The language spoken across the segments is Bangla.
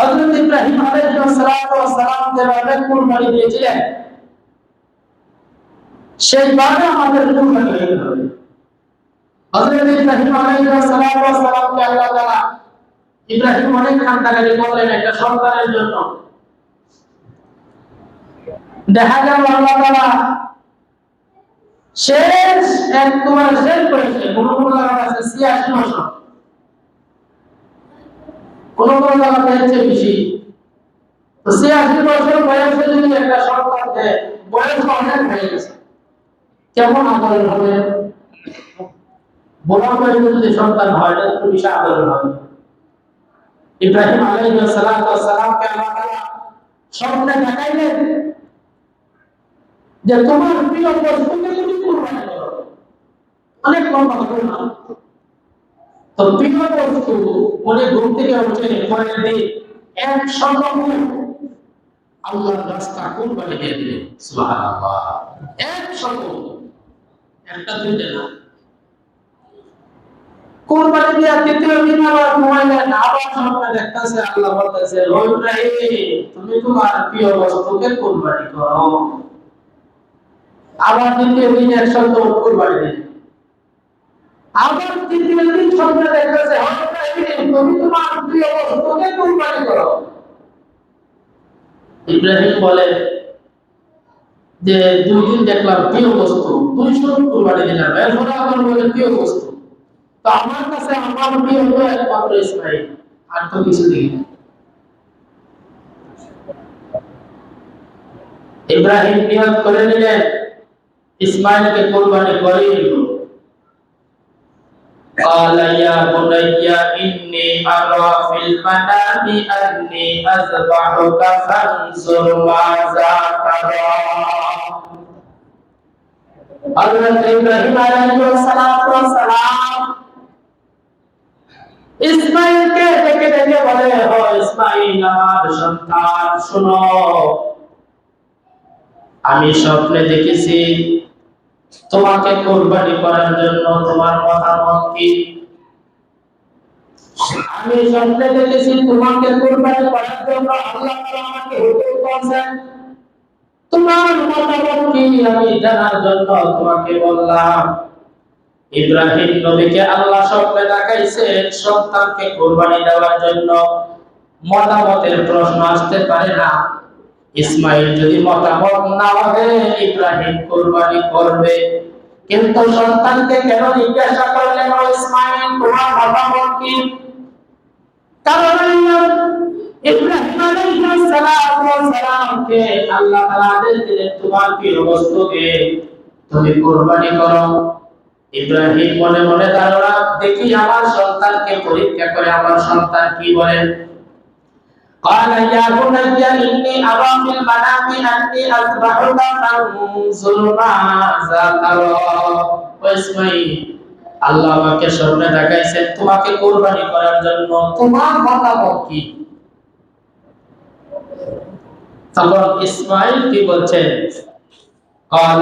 হযরত ইব্রাহিম আলাইহিস সালাম যেভাবে কুরবানি দিয়েছিলেন? আমাদের হযরত ইব্রাহিম আলাইহিস সালামকে আল্লাহ তাআলা ইব্রাহিম অনেক একটা সন্তানের জন্য। দেখা গেল আল্লাহ তাআলা শেষ এক তোমার শেষ আছে কোন কোন জায়গাতে হচ্ছে বেশি তো ছিয়াশি বছর বয়সে যদি একটা সন্তান দেয় বয়স অনেক হয়ে গেছে। কেমন আদর হবে? বোনা বয়সে যদি সন্তান হয় এটা একটু বিশাল আদর হবে ইব্রাহিম আলাইহিস সালামকে আল্লাহ তাআলা স্বপ্নে দেখাইলেন যে তোমার প্রিয় বস্তুকে তুমি কুরবানি করো। অনেক লম্বা হবে। না তো প্রিয় বস্তু মনে ঘুম থেকে উঠে এক আল্লাহর রাস্তা দিয়ে সুবহানাল্লাহ। এক একটা দুইটা না। দিয়া তৃতীয় দিন আবার ঘুমাইলেন আবার স্বপ্নে দেখতেছে আল্লাহ বলতেছে তুমি তোমার প্রিয় বস্তুকে কোরবানি করো। আবার দ্বিতীয় দিন একশত কোরবানি দিলেন আবার তৃতীয় দিন স্বপ্নে দেখতেছে তুমি তোমার প্রিয় বস্তুকে কোরবানি করো। ইব্রাহিম বলে, যে দুই দিন দেখলাম প্রিয় বস্তু দুইশো কোরবানি দিলাম এরপরে আবার বলে প্রিয় বস্তু তো আমার কাছে আমার প্রিয় হলো একমাত্র ইসমাইল, আর তো কিছু দেখি না ইব্রাহিম নিয়ত করে নিলেন, ইসমাইলকে কোরবানি করে নিল قال يا بني إني أرى في المنام أني أذبحك فانظر ماذا ترى حضرت ইব্রাহিম আলাইহিস সালাতু ওয়াস সালাম ইসমাইলকে ডেকে ডেকে বলে ও ইসমাইল আমার সন্তান শুনো আমি স্বপ্নে দেখেছি তোমাকে কোরবানি করার জন্য তোমার মতামত কি? আমি স্বপ্নে দেখেছি তোমাকে কোরবানি করার জন্য আল্লাহ আমাকে হুকুম করেছেন। তোমার মতামত কি আমি জানার জন্য তোমাকে বললাম। ইব্রাহিম নবীকে আল্লাহ স্বপ্নে দেখাইছেন সন্তানকে কোরবানি দেওয়ার জন্য। মতামতের প্রশ্ন আসতে পারে না। ইসমাইল যদি মতামত না হবে, ইব্রাহিম কোরবানি করবে। কিন্তু সন্তানকে কেন জিজ্ঞাসা করলেন ও ইসমাইল? তোমার মতামত কি? কারণ ইব্রাহিম আলাইহিস সালামকে আল্লাহ তাআলা আদেশ তোমার তুমি কোরবানি করো। ইব্রাহিম মনে মনে দেখি আমার সন্তানকে পরীক্ষা করে আমার সন্তান কি বলেন? قال يا بني إني أرى في المنام أني أذبحك فانظر ماذا ترى وإسماعيل আল্লাহ আমাকে স্বপ্নে দেখাইছেন তোমাকে কোরবানি করার জন্য তোমার মতামত কি তখন ইসমাইল কি বলছেন قال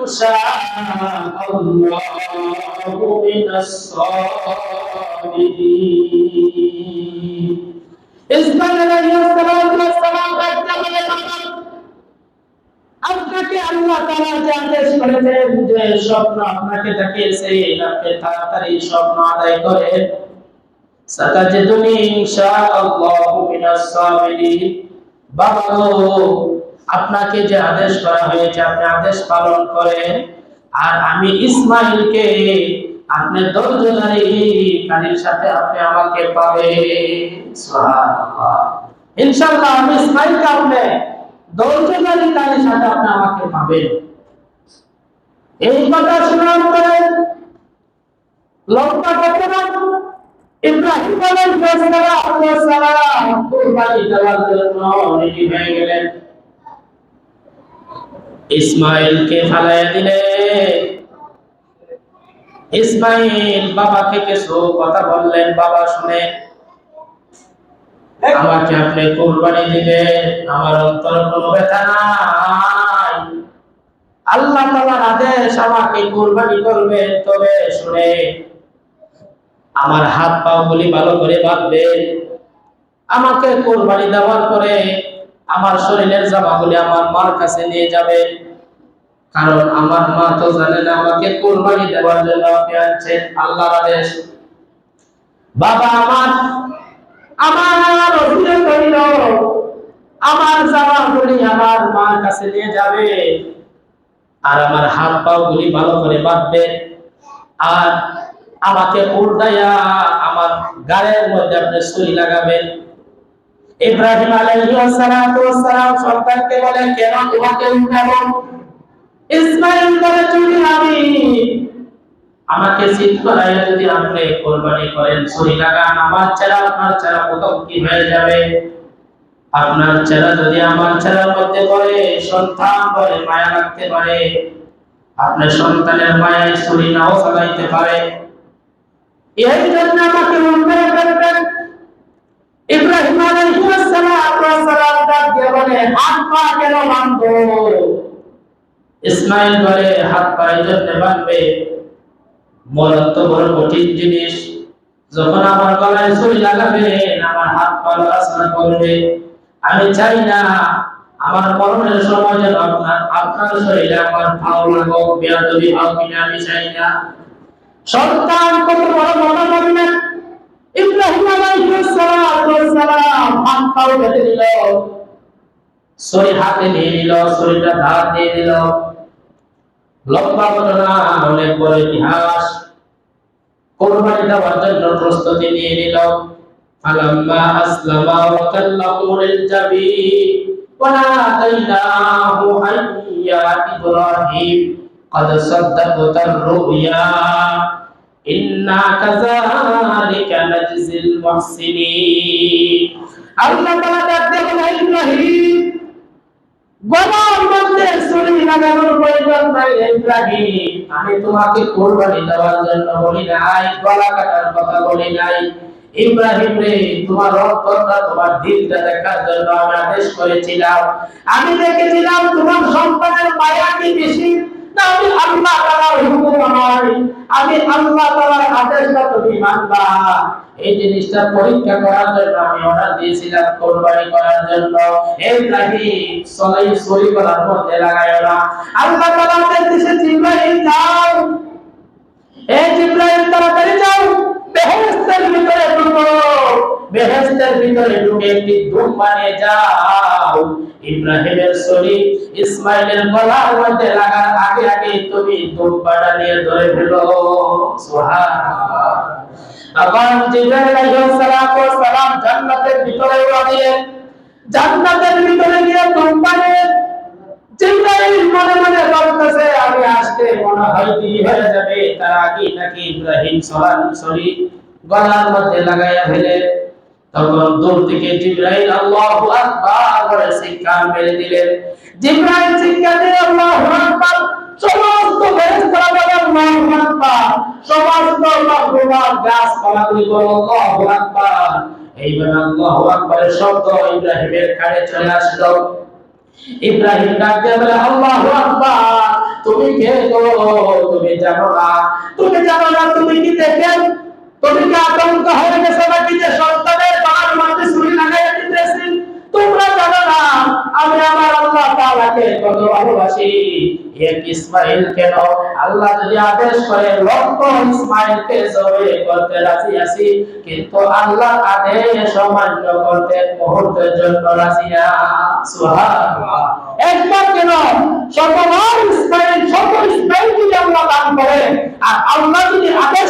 يا أبت افعل ما تؤمر ستجدني إن شاء الله من الصابرين ইসমাইল আলাইহিস সালাতু ওয়াস সালাম একটা বলে আপনাকে আল্লাহ তাআলা যে আদেশ করেছেন যে স্বপ্ন আপনাকে দেখিয়েছে আপনি তাড়াতাড়ি স্বপ্ন আদায় করেন সাতাজিদুনি ইনশাআল্লাহু মিনাস সাবিরিন বাবা গো আপনাকে যে আদেশ করা হয়েছে, আপনি আদেশ পালন করেন। আর আমি ইসমাইলকে, আপনি ধৈর্যধারী কারীর সাথে আপনি আমাকে সুবহানাল্লাহ। ইনশাআল্লাহ আমি ইসমাইলকে আপনি ধৈর্যধারী কারীর সাথে আপনি আমাকে পাবেন। এই কথা শোনার পরে লম্বা ঘটনা। ইব্রাহিম আলাইহিস সালাম কুরবানি দেওয়ার জন্য রেডি হয়ে গেলেন। ইসমাইলকে ফালাইয়া দিলে। ইসমাইল বাবাকে কিছু কথা বললেন বাবা শুনে। আমাকে আপনি কোরবানি দিবেন আমার অন্তর কোনো ব্যথা নাই। আল্লাহ তাআলার আদেশ আমাকে কুরবানি করবে তবে শুনে। আমার হাত পা গুলি ভালো করে বাঁধবে আমাকে কোরবানি দেওয়ার পরে আমার শরীরের জামাগুলি আমার মার কাছে নিয়ে যাবে। কারণ আমার মা তো জানে না আমাকে কুরবানি দেওয়ার জন্য আপনি আনছেন আল্লাহর আদেশ। বাবা, আমার আমার আমার জামাগুলি আমার মার কাছে নিয়ে যাবে। আর আমার হাত পা গুলি ভালো করে বাঁধবে। আর আমাকে উল্টাইয়া আমার গায়ের মধ্যে আপনি সুই লাগাবেন। ইব্রাহিম আলাইহিস সালাম সন্তানকে বলে কেন তোমাকে উঠাবো? ইসমাইল বলে, তুমি আমি আমাকে সিদ্ধ করাই যদি আপনি কোরবানি করেন সুই লাগান, আমার চেহারা আপনার চেহারা কোথাও কি হয়ে যাবে? আপনার চেহারা যদি আমার চেহারার মধ্যে পড়ে, সন্তান বলে, মায়া লাগতে পারে। আপনার সন্তানের মায়ায় ছুরি নাও চালাইতে পারে। এই জন্য আমাকে উল্টে ফেলবেন ইব্রাহিম ইসমাইল বলে, হাত জন্য তো বড় কঠিন জিনিস। যখন আমার গলায় ছুরি লাগাবে, আমার হাত লড়াচড়া করবে। আমি চাই না আমার মরণের সময় যেন আপনার আপনার শরীরে আমার ভালো লাগুক। বেয়াদবি ভাব কিনা আমি চাই না। সন্তান কত বড় মনে ইব্রাহিম আলাইহিস সালাম হাত পাও বেঁধে দিল ছড়ি হাতে নিয়ে নিল ছড়িটা ধার দিয়ে দিল লম্বা ঘটনা অনেক বড় ইতিহাস কোরবানি দেওয়ার জন্য প্রস্তুতি নিয়ে নিল فلما أسلم وتله للجبين وناديناه أن يا إبراهيم قد صدقت الرؤيا إنا كذلك আমি তোমাকে কোরবানি দেওয়ার জন্য বলি নাই, গলা কাটার কথা বলি নাই। ইব্রাহিম রে, তোমার তোমার দিলটা দেখার জন্য আমি আদেশ করেছিলাম। আমি দেখেছিলাম তোমার সম্পদের মায়া কি বেশি। আমি আল্লাহ হুকুম আমি আল্লাহ মানবা? এই জিনিসটা পরীক্ষা করার জন্য আমি অর্ডার দিয়েছিলাম, কোরবানি করার জন্য। ইব্রাহিম সলাই সই করার মধ্যে না। আল্লাহ যাও। এই তাড়াতাড়ি যাও। ভিতরে ঢুকো। ভিতরে ঢুকে একটি ধূপ বানিয়ে যাও। ইব্রাহিমের শরীর ইসমাইলের গলার মধ্যে লাগার আগে আগে তুমি বাড়া নিয়ে ধরে ফেলো। সুবহানাল্লাহ। সালাম জান্নাতের ভিতরে উড়া দিলেন। জান্নাতের ভিতরে গিয়ে ভাবতেছে, আমি আসতে মনে হয় হয়ে যাবে। তার আগে নাকি ইব্রাহিম সরাসরি গলার মধ্যে লাগাইয়া ফেলে? তখন দূর থেকে জিব্রাইল আল্লাহু আকবার বলে শিক্ষা মেরে দিলেন। জিব্রাইল শিক্ষা দিয়ে আল্লাহু আকবার সমস্ত ফেরেশতারা বলে, আল্লাহু আকবার। সমস্ত মাখলুকাত গাছ পালাগুলি বলে, আল্লাহু আকবার। এইবার আল্লাহু আকবারের শব্দ ইব্রাহিমের কানে চলে আসলো। ইব্রাহিম ডাক দিয়ে বলে, আল্লাহু আকবার, তুমি কে গো? তুমি জানো না। তুমি জানো না, তুমি কি দেখেন তুমি কি আতঙ্ক হয়ে গেছো নাকি যে সন্তানের গলার মধ্যে ছুরি লাগাইয়া দিতেছি। তোমরা জানো না, আমি আমার আল্লাহ তাআলাকে কত ভালোবাসি। ইসমাইল কেন? আল্লাহ যদি আদেশ করে, লক্ষ জবে করতে রাজি আছি, কিন্তু আল্লাহ আদেশ অমান্য করতে মুহূর্তের জন্য রাজি না। সুবহানাল্লাহ। একবার কেন? ইসমাইল ইসমাইল যদি আল্লাহ দান করে আর আল্লাহ যদি আদেশ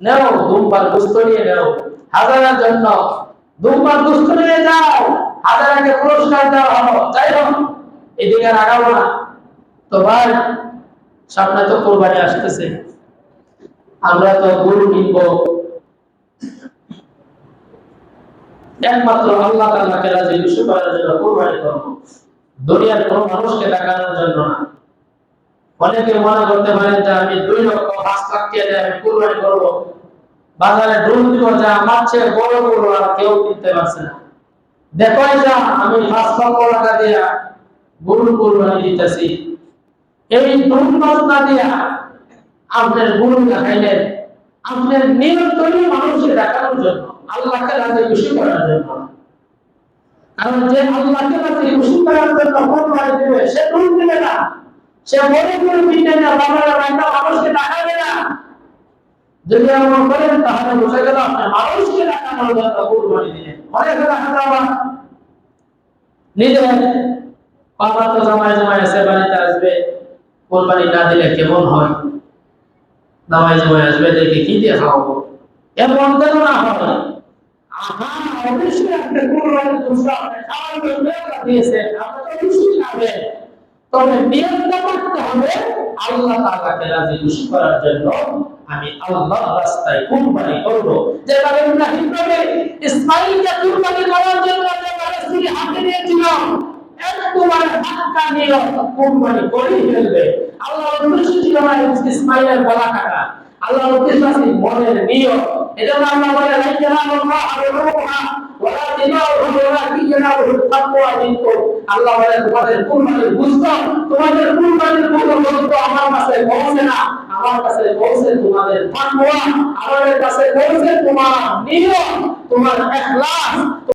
নেও দুম্বার দুস্থ নিয়ে নেও। হাজারের জন্য দুম্বার দুস্থ নিয়ে যাও। হাজারাকে পুরস্কার দেওয়া হলো, যাই হোক এদিকে আগাবো না তো ভাই, সামনে তো কোরবানি আসতেছে। আমরা তো গরু কিনবো। একমাত্র আল্লাহ তাআলাকে রাজি খুশি করার জন্য কোরবানি করব। দুনিয়ার কোন মানুষকে দেখানোর জন্য না। অনেকে মনে করতে পারেন যে আমি দুই লক্ষ পাঁচ লাখ টাকা আমি কোরবানি করব। বাজারে ডুল দিব যা আমার চেয়ে বড় গরু আর কেউ কিনতে পারছে না। দেখোই যা, আমি পাঁচ লক্ষ টাকা দিয়া গরুর কোরবানি দিতেছি। এই ডুল না দিয়া আপনার গরু দেখাইলেন আপনার নিয়ন্ত্রণী মানুষকে দেখানোর জন্য, আল্লাহকে রাজি খুশি করার জন্য। কারণ যে আল্লাহকে রাজি খুশি করার জন্য কোরবানি দিবে, সে ডুল দিবে না সে বড় গরু কিনবে না বাবারা একটা মানুষকে দেখাবে না। যদি এমন করেন তাহলে বোঝা গেল আপনি মানুষকে দেখানোর জন্য কোরবানি দিলেন। অনেক দেখা যাওয়া নিজে বাবা তো জামাই জামাই এসে বাড়িতে আসবে, কোরবানি না দিলে কেমন হয়? জামাই জামাই আসবে দেখে কি দিয়ে খাওয়াবো? এমন যেন না হয়। আহা অবশ্যই আপনি কোরবানি দিয়েছেন, আপনি তো অবশ্যই খাবেন। তবে নিয়মটা করতে হবে আল্লাহ তাআলাকে রাজি খুশি করার জন্য। আমি আল্লাহর রাস্তায় কুরবানি করব। যেভাবে ইব্রাহিম নবী ইসমাঈলকে কুরবানি করার জন্য যে রাসূল হাতে নিয়েছিল একবার হাতটা নিয়ে কুরবানি করে ফেলবে। আল্লাহর উদ্দেশ্য ছিল না ইসমাঈলের গলা কাটা। আল্লাহ আল্লাহ তাকওয়া মিনকুম আল্লাহ বলে তোমাদের কুরবানির গুস্ত, তোমাদের আমার কাছে পৌঁছে না। আমার কাছে পৌঁছে তোমাদের তাকওয়া আমাদের কাছে পৌঁছে তোমার নিয়ত তোমার ইখলাস